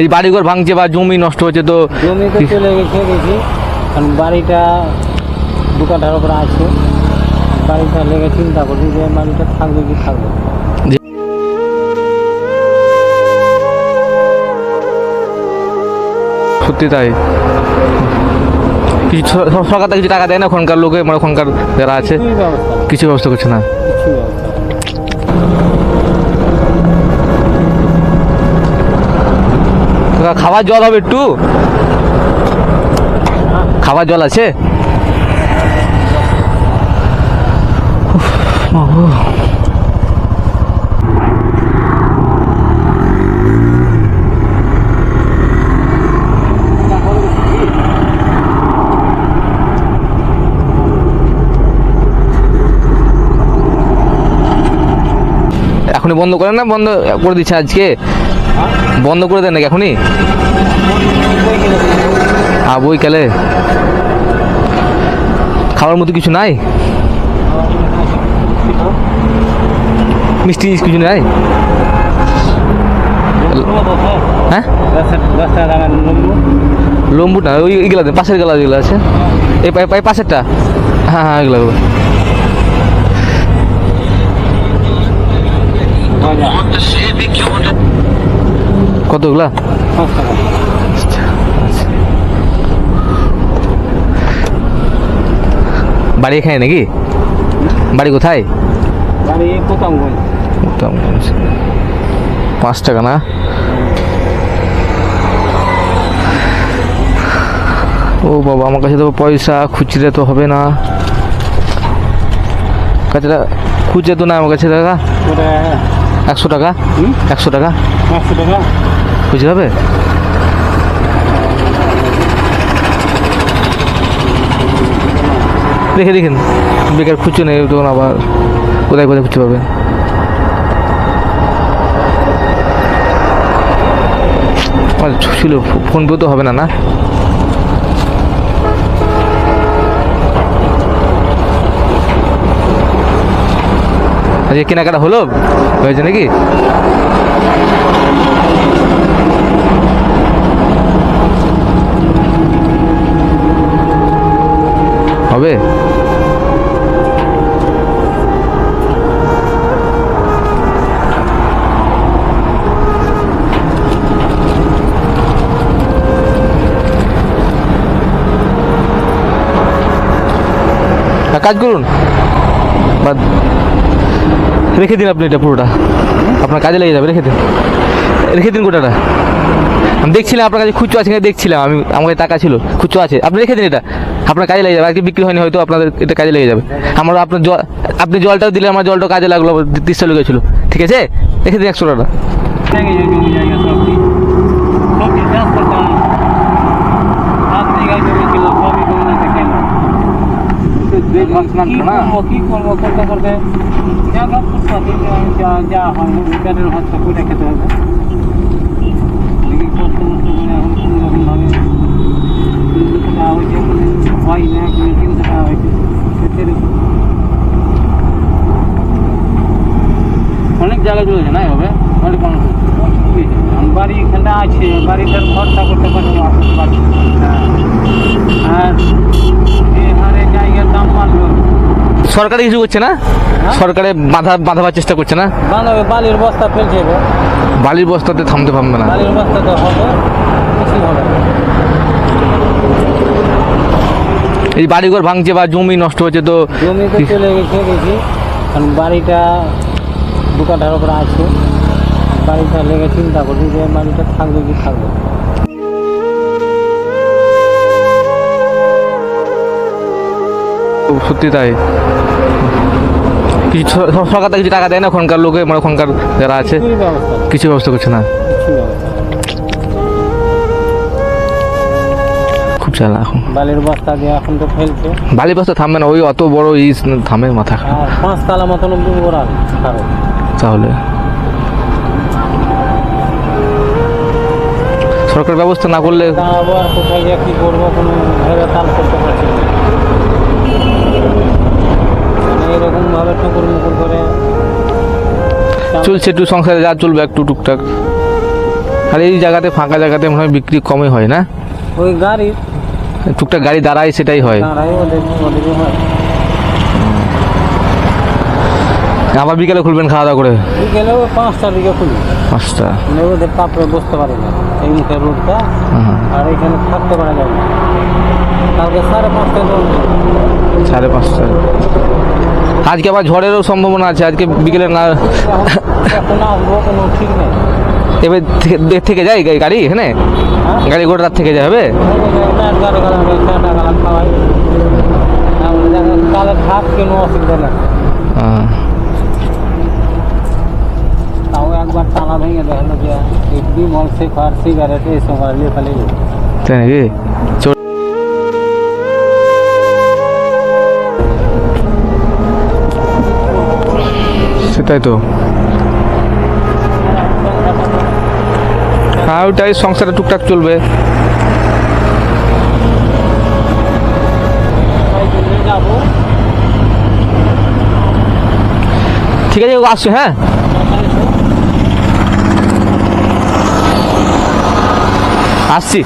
এই বাড়িঘর ভাঙছে বা জমি নষ্ট হচ্ছে তো জমিতে চলে গেছে দেখি। কারণ বাড়িটা দু কাঠার উপরে আছে। বাড়িটা লেগে চিন্তা করছি যে বাড়িটা থাকবে কি থাকবে। সত্যি তাই। কিছু সরকার কিছু টাকা দেয় না ওখানকার লোকে মানে ওখানকার যারা আছে কিছু ব্যবস্থা করছে না। খাবার জল হবে একটু? খাবার জল আছে? এখনই বন্ধ করে না? বন্ধ করে দিচ্ছে আজকে? বন্ধ করে দেন নাকি এখনই? বই কালে খাওয়ার মতো কিছু নাই? মিষ্টি কিছু নাই? হ্যাঁ? লম্বু না ওই দেন, পাশের গেলা যেগুলো আছে। এই পাশেরটা। হ্যাঁ হ্যাঁ এগুলো কতগুলা বাড়ি এখানে নাকি? বাড়ি কোথায়? পাঁচ টাকা না? ও বাবা আমার কাছে তো পয়সা খুচরে তো হবে না। কাছে খুচরে তো না আমার কাছে টাকা একশো টাকা? একশো টাকা? খুচরে হবে দেখে দেখেন, বেকার খুচরো নেই তখন আবার কোথায় কোথায় খুঁজতে পাবেন ছিল, ফোন পে তো হবে না না? আজকে কেনাকাটা হলো? হয়েছে নাকি? হবে? কাজ করুন। বাদ রেখে দিন আপনি এটা পুরোটা। আপনার কাজে লেগে যাবে, রেখে দিন। রেখে দিন গোটাটা। আমি দেখছিলাম আপনার কাছে খুচরো আছে দেখছিলাম। আমি আমার কাছে টাকা ছিল, খুচরো আছে। আপনি রেখে দিন এটা। আপনার কাজে লেগে যাবে। আজকে বিক্রি হয়নি হয়তো, আপনাদের এটা কাজে লেগে যাবে। আমার আপনার জল, আপনি জলটাও দিলে আমার জলটাও কাজে লাগল, তিরিশটা লোক ছিল ঠিক আছে? রেখে দিন একশো টাকা। জায়গায় জমি জায়গা সবজি সবজি চাষ করতাম সাত জায়গায় জমি ছিল সবই জমি কেন কি করব কি করব করতে করতে যা গা ফুটপাতে যা যা হয় পেটের ভাতটা করে খেতে হবে দেখি কষ্ট মষ্ট করে এখন কোনো রকমভাবে তিনশো টাকা হয়েছে কোনো হয় না কোনো তিনশো টাকা হয়েছে সেরকম অনেক জায়গায় চলেছে না হবে অনেক মানুষ বাড়ি এখানটা আছে বাড়িটার খরচা করতে পারছি। আর হারে জায়গার দাম বাড়লো। সরকারে কিছু করছে না? সরকারে বাধা বাঁধাবার চেষ্টা করছে না? বানাবে বালির বস্তা ফেলছে। বালির বস্তাতে থামতে পারবে না। বালির বস্তা তো হবে কিছু হবে এই বাড়িঘর ভাঙছে বা জমি নষ্ট হচ্ছে তো জমিতে চলে গেছে দেখি। কারণ বাড়িটা দু কাঠার উপরে আছে। বাড়িটা লেগে চিন্তা করছি যে বাড়িটা থাকবে কি থাকবে। সত্যি তাই। কিছু সরকার কিছু টাকা দেয় না ওখানকার লোকে মানে ওখানকার যারা আছে কিছু ব্যবস্থা করছে না। খুব চালা এখন। বালির বস্তা দিয়ে এখন তো ফেলছে। বালি বস্তা থামবে না ওই অত বড় ইস থামে মাথা খারাপ। তালা মতন ওরা কারও তাহলে। সরকার ব্যবস্থা না করলে কোথায় গিয়ে কী করব কোনো ভেবে তাল করতে পারছি না। মানে এরকমভাবে ঠুকুর মুকুর করে। চলছে একটু সংসারে যা চলবে একটু টুকটাক। আর এই জায়গাতে ফাঁকা জায়গাতে মনে হয় বিক্রি কমই হয় না? ওই গাড়ি টুকটাক গাড়ি দাঁড়ায় সেটাই হয়। ওদের হয়। আবার বিকেলে খুলবেন খাওয়া দাওয়া করে? বিকেলে পাঁচটার দিকে খুলি। পাঁচটা? মানে ওদের তাপরে বসতে পারে না এই মুখে রোডটা আর এখানে থাকতে পারা যায় না। কালকে সাড়ে পাঁচটায় রোড সাড়ে পাঁচটা আজকে আবার ঝড়েরও সম্ভাবনা আছে আজকে বিকেলে না এখন আসব কোনো ঠিক নেই। এবার থেকে- যায় গাড়ি এখানে হ্যাঁ? গাড়ি গোটা রাত থেকে দেখা থাক কোনো অসুবিধা নেই। একবার টানা ভেঙে দেখল যে এই বিমল শেখার সিগারেট এইসব আর লেখালে তাই নাকি? সেটাই তো। হ্যাঁ ওটাই সংসারে টুকটাক চলবে। ঠিক আছে আসছে হ্যাঁ? আসছি